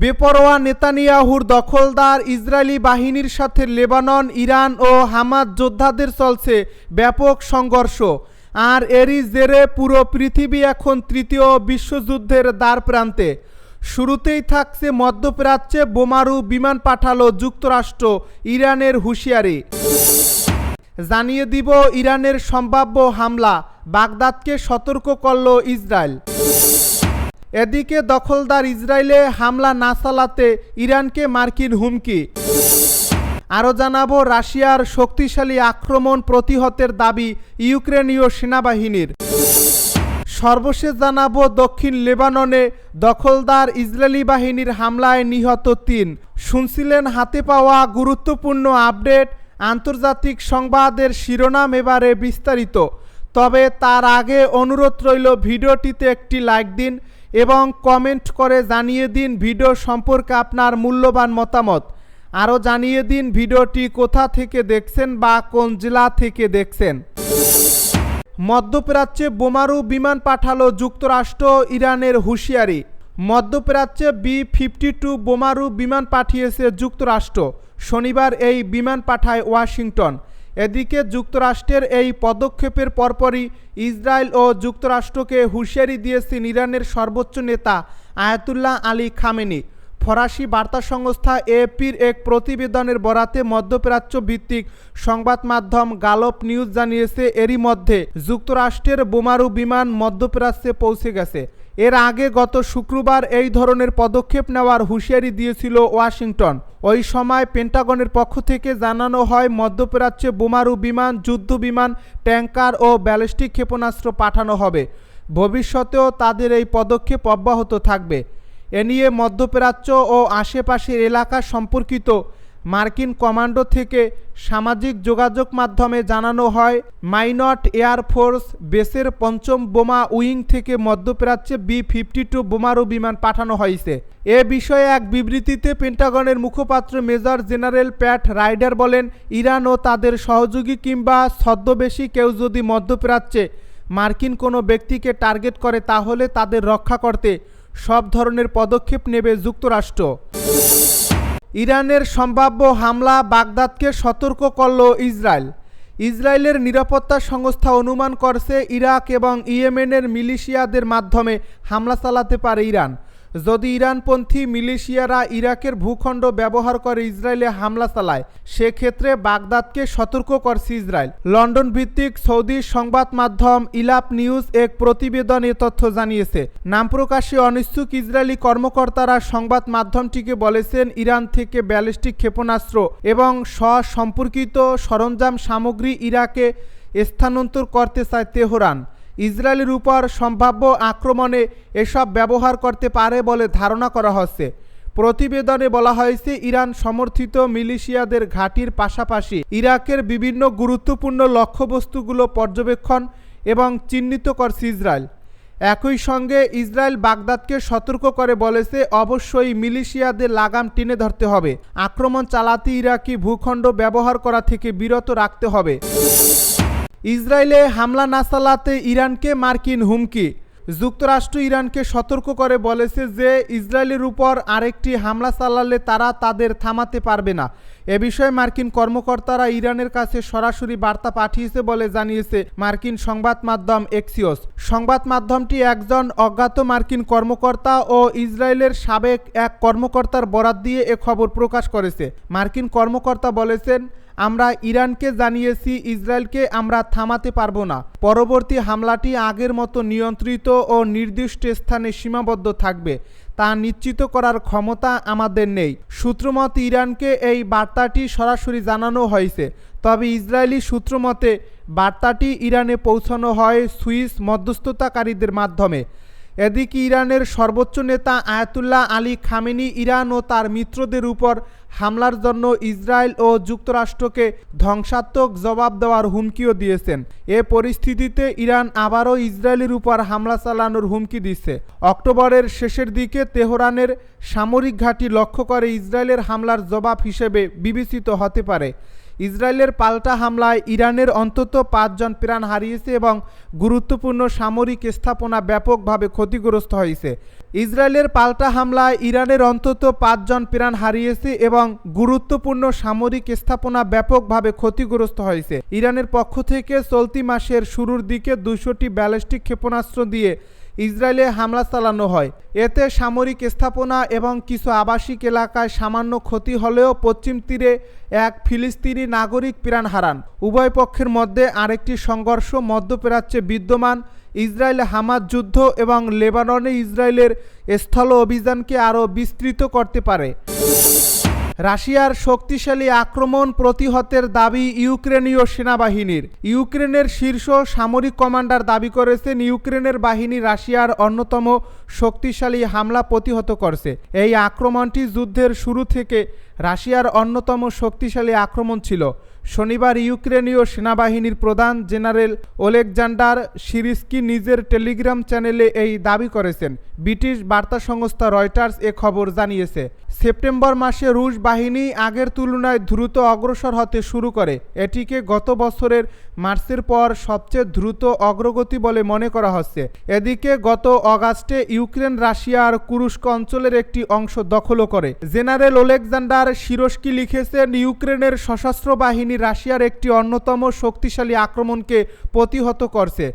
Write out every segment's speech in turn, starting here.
বেপরোয়া নেতানিয়াহুর দখলদার ইসরায়েলি বাহিনীর সাথে লেবানন, ইরান ও হামাদ যোদ্ধাদের চলছে ব্যাপক সংঘর্ষ। আর এরই জেরে পুরো পৃথিবী এখন তৃতীয় বিশ্বযুদ্ধের দ্বার প্রান্তে শুরুতেই থাকছে মধ্যপ্রাচ্যে বোমারু বিমান পাঠালো যুক্তরাষ্ট্র, ইরানের হুঁশিয়ারি। জানিয়ে দিব ইরানের সম্ভাব্য হামলা, বাগদাদকে সতর্ক করল ইসরায়েল। এদিকে দখলদার ইসরায়েলে হামলা না চালাতে ইরানকে মার্কিন হুমকি। আরও জানাব, রাশিয়ার শক্তিশালী আক্রমণ প্রতিহতের দাবি ইউক্রেনীয় সেনাবাহিনীর। সর্বশেষ জানাব, দক্ষিণ লেবাননে দখলদার ইসরায়েলি বাহিনীর হামলায় নিহত তিন। শুনছিলেন, হাতে পাওয়া গুরুত্বপূর্ণ আপডেট, আন্তর্জাতিক সংবাদের শিরোনাম এবারে বিস্তারিত। তবে তার আগে অনুরোধ রইল, ভিডিওটিতে একটি লাইক দিন এবং কমেন্ট করে জানিয়ে দিন ভিডিও সম্পর্কে আপনার মূল্যবান মতামত। আরও জানিয়ে দিন ভিডিওটি কোথা থেকে দেখছেন বা কোন জেলা থেকে দেখছেন। মধ্যপ্রাচ্যে বোমারু বিমান পাঠালো যুক্তরাষ্ট্র, ইরানের হুঁশিয়ারি। মধ্যপ্রাচ্যে বি ফিফটি টু বোমারু বিমান পাঠিয়েছে যুক্তরাষ্ট্র। শনিবার এই বিমান পাঠায় ওয়াশিংটন। এদিকে যুক্তরাষ্ট্রের এই পদক্ষেপের পরপরই ইসরায়েল ও যুক্তরাষ্ট্রকে হুঁশিয়ারি দিয়েছেন ইরানের সর্বোচ্চ নেতা আয়াতুল্লাহ আলী খামেনি। ফরাসি বার্তা সংস্থা এপির এক প্রতিবেদনের বরাতে মধ্যপ্রাচ্য ভিত্তিক সংবাদ মাধ্যম গালপ নিউজ জানিয়েছে, এরই মধ্যে যুক্তরাষ্ট্রের বোমারু বিমান মধ্যপ্রাচ্যে পৌঁছে গেছে। এর আগে গত শুক্রবার এই ধরনের পদক্ষেপ নেওয়ার হুঁশিয়ারি দিয়েছিল ওয়াশিংটন। ওই সময় পেন্টাগনের পক্ষ থেকে জানানো হয়, মধ্যপ্রাচ্যে বোমারু বিমান, যুদ্ধ বিমান, ট্যাঙ্কার ও ব্যালিস্টিক ক্ষেপণাস্ত্র পাঠানো হবে। ভবিষ্যতেও তাদের এই পদক্ষেপ অব্যাহত থাকবে। এ নিয়ে মধ্যপ্রাচ্য ও আশেপাশের এলাকা সম্পর্কিত মার্কিন কমান্ডো থেকে সামাজিক যোগাযোগ মাধ্যমে জানানো হয়, মাইনট এয়ারফোর্স বেসের পঞ্চম বোমা উইং থেকে মধ্যপ্রাচ্যে বি ফিফটি টু বোমারু বিমান পাঠানো হয়েছে। এ বিষয়ে এক বিবৃতিতে পেন্টাগনের মুখপাত্র মেজর জেনারেল প্যাট রাইডার বলেন, ইরান ও তাদের সহযোগী কিংবা ছদ্মবেশী কেউ যদি মধ্যপ্রাচ্যে মার্কিন কোনো ব্যক্তিকে টার্গেট করে তাহলে তাদের রক্ষা করতে সব ধরনের পদক্ষেপ নেবে যুক্তরাষ্ট্র। ইরানের সম্ভাব্য হামলা বাগদাদকে সতর্ক করল ইসরায়েল। ইসরায়েলের নিরাপত্তা সংস্থা অনুমান করছে, ইরাক এবং ইয়েমেনের মিলিশিয়াদের মাধ্যমে হামলা চালাতে পারে ইরান। যদি ইরানপন্থী মিলিশিয়ারা ইরাকের ভূখণ্ড ব্যবহার করে ইসরায়েলে হামলা চালায়, সেক্ষেত্রে বাগদাদকে সতর্ক করছে ইসরায়েল। লন্ডন ভিত্তিক সৌদি সংবাদ মাধ্যম ইলাপ নিউজ এক প্রতিবেদন তথ্য জানিয়েছে, নাম প্রকাশে অনিচ্ছুক ইসরায়েলি কর্মকর্তারা সংবাদ মাধ্যমটিকে বলেছেন, ইরান থেকে ব্যালিস্টিক ক্ষেপণাস্ত্র এবং সম্পর্কিত সরঞ্জাম সামগ্রী ইরাকে স্থানান্তর করতে চায় তেহরান। ইসরায়েলের উপর সম্ভাব্য আক্রমণে এসব ব্যবহার করতে পারে বলে ধারণা করা হচ্ছে। প্রতিবেদনে বলা হয়েছে, ইরান সমর্থিত মিলিশিয়াদের ঘাঁটির পাশাপাশি ইরাকের বিভিন্ন গুরুত্বপূর্ণ লক্ষ্যবস্তুগুলো পর্যবেক্ষণ এবং চিহ্নিত করছে ইসরায়েল। একই সঙ্গে ইসরায়েল বাগদাদকে সতর্ক করে বলেছে, অবশ্যই মিলিশিয়াদের লাগাম টেনে ধরতে হবে। আক্রমণ চালাতে ইরাকি ভূখণ্ড ব্যবহার করা থেকে বিরত রাখতে হবে। ইসরায়েলে হামলা না চালাতে ইরানকে মার্কিন হুমকি। যুক্তরাষ্ট্র ইরানকে সতর্ক করে বলেছে যে ইসরায়েলের উপর আরেকটি হামলা চালালে তারা তাদের থামাতে পারবে না। এ বিষয়ে মার্কিন কর্মকর্তারা ইরানের কাছে সরাসরি বার্তা পাঠিয়েছে বলে জানিয়েছে মার্কিন সংবাদ মাধ্যম এক্সিওস। সংবাদ মাধ্যমটি একজন অজ্ঞাত মার্কিন কর্মকর্তা ও ইসরায়েলের সাবেক এক কর্মকর্তার বরাত দিয়ে এ খবর প্রকাশ করেছে। মার্কিন কর্মকর্তা বলেছেন আমরা ইরানকে জানিয়েছি, ইসরায়েলকে আমরা থামাতে পারব না। পরবর্তী হামলাটি আগের মতো নিয়ন্ত্রিত ও নির্দিষ্ট স্থানে সীমাবদ্ধ থাকবে। তা নিশ্চিত করার ক্ষমতা আমাদের নেই। সূত্রমত, ইরানকে এই বার্তাটি সরাসরি জানানো হয়েছে। তবে ইসরায়েলি সূত্রমতে, বার্তাটি ইরানে পৌঁছানো হয় সুইস মধ্যস্থতাকারীদের মাধ্যমে। এদিকে ইরানের সর্বোচ্চ নেতা আয়াতুল্লাহ আলী খামেনি ইরান ও তার মিত্রদের উপর হামলার জন্য ইসরায়েল ও যুক্তরাষ্ট্রকে ধ্বংসাত্মক জবাব দেওয়ার হুমকিও দিয়েছেন। এ পরিস্থিতিতে ইরান আবারও ইসরায়েলের উপর হামলা চালানোর হুমকি দিচ্ছে। অক্টোবরের শেষের দিকে তেহরানের সামরিক ঘাঁটি লক্ষ্য করে ইসরায়েলের হামলার জবাব হিসেবে বিবেচিত হতে পারে। ইসরায়েলের পাল্টা হামলায় ইরানের অন্তত পাঁচজন প্রাণ হারিয়েছে এবং গুরুত্বপূর্ণ সামরিক স্থাপনা ব্যাপকভাবে ক্ষতিগ্রস্ত হয়েছে। ইসরায়েলের পাল্টা হামলায় ইরানের অন্তত পাঁচজন প্রাণ হারিয়েছে এবং গুরুত্বপূর্ণ সামরিক স্থাপনা ব্যাপকভাবে ক্ষতিগ্রস্ত হয়েছে। ইরানের পক্ষ থেকে চলতি মাসের শুরুর দিকে দুশোটি ব্যালিস্টিক ক্ষেপণাস্ত্র দিয়ে ইসরায়েলে হামলা চালানো হয়। এতে সামরিক স্থাপনা এবং কিছু আবাসিক এলাকায় সামান্য ক্ষতি হলেও পশ্চিম তীরে এক ফিলিস্তিনি নাগরিক প্রাণ হারান। উভয় পক্ষের মধ্যে আরেকটি সংঘর্ষ মধ্যপ্রাচ্যে বিদ্যমান ইসরায়েল হামাজ যুদ্ধ এবং লেবাননে ইসরায়েলের স্থল অভিযানকে আরও বিস্তৃত করতে পারে। রাশিয়ার শক্তিশালী আক্রমণ প্রতিহতের দাবি ইউক্রেনীয় সেনাবাহিনীর। ইউক্রেনের শীর্ষ সামরিক কমান্ডার দাবি করেছেন, ইউক্রেনের বাহিনী রাশিয়ার অন্যতম শক্তিশালী হামলা প্রতিহত করছে। এই আক্রমণটি যুদ্ধের শুরু থেকে রাশিয়ার অন্যতম শক্তিশালী আক্রমণ ছিল। শনিবার ইউক্রেনীয় সেনাবাহিনীর প্রধান জেনারেল ওলেকজান্ডার সিরিস্কি নিজের টেলিগ্রাম চ্যানেলে এই দাবি করেছেন। ব্রিটিশ বার্তা সংস্থা রয়টার্স এ খবর জানিয়েছে। সেপ্টেম্বর মাসে রুশ বাহিনী আগের তুলনায় দ্রুত অগ্রসর হতে শুরু করে। এটিকে গত বছরের মার্চের পর সবচেয়ে দ্রুত অগ্রগতি বলে মনে করা হচ্ছে। এদিকে গত অগাস্টে ইউক্রেন রাশিয়ার কুরুস্ক অঞ্চলের একটি অংশ দখলও করে। জেনারেল ওলেকজান্ডার সিরস্কি লিখেছেন, ইউক্রেনের সশস্ত্র বাহিনী রাশিয়ার একটি অন্যতম শক্তিশালী আক্রমণকে প্রতিহত করছে।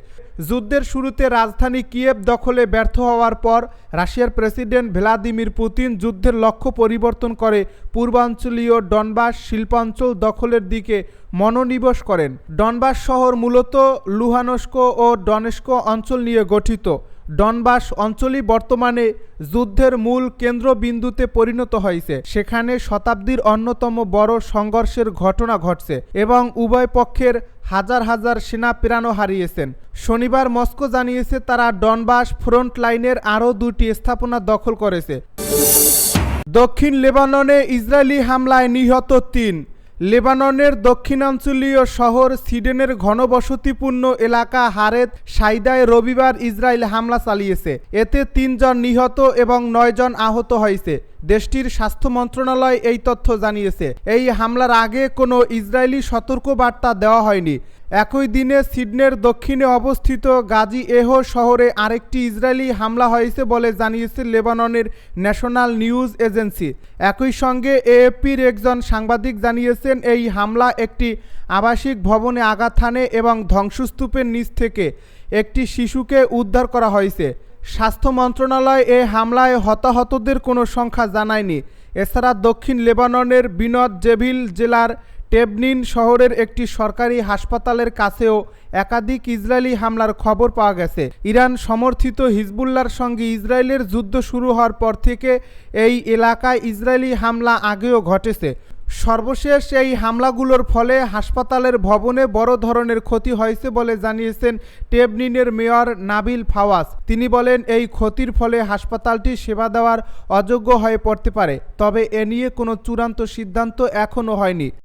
যুদ্ধের শুরুতে রাজধানী কিয়েভ দখলে ব্যর্থ হওয়ার পর রাশিয়ার প্রেসিডেন্ট ভ্লাদিমির পুতিন যুদ্ধের লক্ষ্য পরিবর্তন করে পূর্বাঞ্চলীয় ডনবাস শিল্পাঞ্চল দখলের দিকে মনোনিবেশ করেন। ডনবাস শহর মূলত লুহানস্ক ও ডনেস্ক অঞ্চল নিয়ে গঠিত। ডনবাস অঞ্চলই বর্তমানে যুদ্ধের মূল কেন্দ্রবিন্দুতে পরিণত হয়েছে। সেখানে শতাব্দীর অন্যতম বড় সংঘর্ষের ঘটনা ঘটছে এবং উভয় পক্ষের হাজার হাজার সেনা প্রাণও হারিয়েছেন। শনিবার মস্কো জানিয়েছে তারা ডনবাস ফ্রন্ট লাইনের আরও দুটি স্থাপনা দখল করেছে। দক্ষিণ লেবাননে ইসরায়েলি হামলায় নিহত তিন। লেবাননের দক্ষিণাঞ্চলীয় শহর সিডেনের ঘনবসতিপূর্ণ এলাকা হারেত সাইদায় রবিবার ইসরায়েল হামলা চালিয়েছে। এতে তিনজন নিহত এবং নয়জন আহত হয়েছে। দেশটির স্বাস্থ্য মন্ত্রণালয় এই তথ্য জানিয়েছে। এই হামলার আগে কোনো ইসরায়েলি সতর্কবার্তা দেওয়া হয়নি। একই দিনে সিডনের দক্ষিণে অবস্থিত গাজী এহো শহরে আরেকটি ইসরায়েলি হামলা হয়েছে বলে জানিয়েছে লেবাননের ন্যাশনাল নিউজ এজেন্সি। একই সঙ্গে এএপির একজন সাংবাদিক জানিয়েছেন, এই হামলা একটি আবাসিক ভবনে আঘাত হানে এবং ধ্বংসস্তূপের নিচ থেকে একটি শিশুকে উদ্ধার করা হয়েছে। স্বাস্থ্য মন্ত্রণালয় এ হামলায় হতাহতদের কোনো সংখ্যা জানায়নি। এছাড়া দক্ষিণ লেবাননের বিনোদ জেভিল জেলার টেবনিন শহরের একটি সরকারি হাসপাতালের কাছেও একাধিক ইসরায়েলি হামলার খবর পাওয়া গেছে। ইরান সমর্থিত হিজবুল্লার সঙ্গে ইসরায়েলের যুদ্ধ শুরু হওয়ার পর থেকে এই এলাকায় ইসরায়েলি হামলা আগেও ঘটেছে। সর্বশেষ এই হামলাগুলোর ফলে হাসপাতালের ভবনে বড় ধরনের ক্ষতি হয়েছে বলে জানিয়েছেন টেবনিনের মেয়র নাবিল ফাওয়াজ। তিনি বলেন, এই ক্ষতির ফলে হাসপাতালটি সেবা দেওয়ার অযোগ্য হয়ে পড়তে পারে, তবে এ নিয়ে কোনো চূড়ান্ত সিদ্ধান্ত এখনও হয়নি।